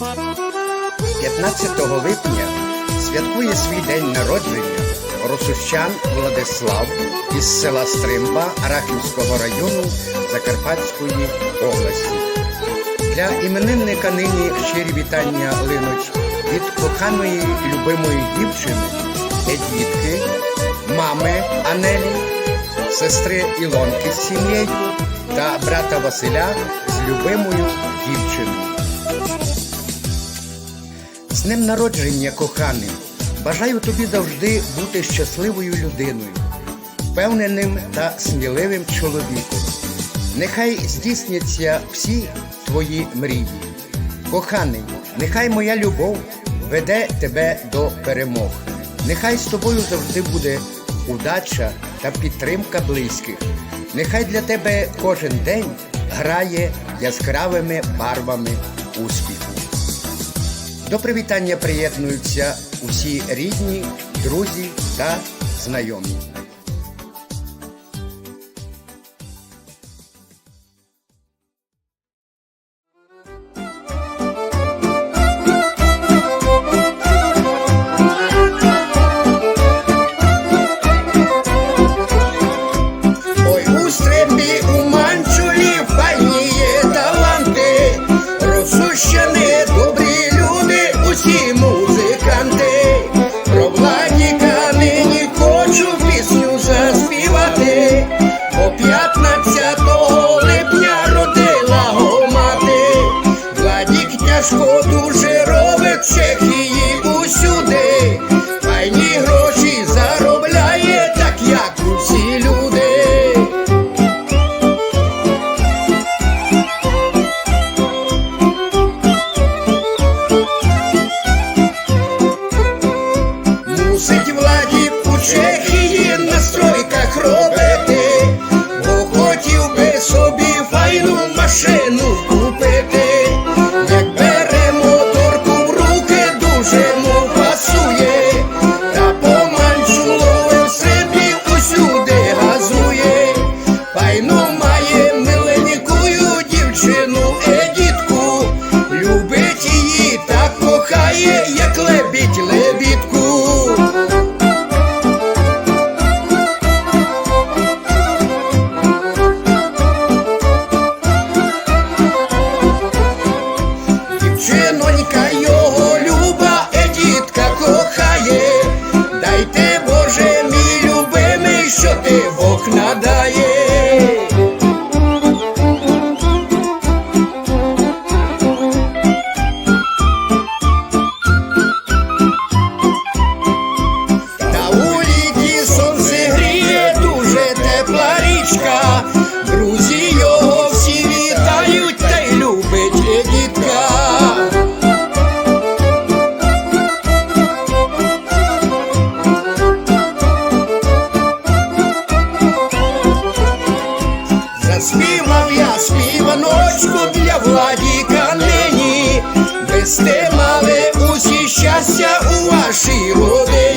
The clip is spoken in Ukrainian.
15 липня святкує свій день народження росущан Владислав із села Стримба Арахівського району Закарпатської області. Для іменинника нині щирі вітання линуть від коханої любимої дівчини, Едвітки, мами Анелі, сестри Ілонки з сім'єю та брата Василя з любимою дівчиною. З днем народження, коханий! Бажаю тобі завжди бути щасливою людиною, впевненим та сміливим чоловіком. Нехай здійсняться всі твої мрії. Коханий, нехай моя любов веде тебе до перемог. Нехай з тобою завжди буде удача та підтримка близьких. Нехай для тебе кожен день грає яскравими барвами успіху. До привітання приєднуються усі рідні, друзі та знайомі. Fresco duro. Кохає, як лебідь лебідку. Дівчинонька співаночку для Владіка нині, сте мали усі щастя у вашій родині.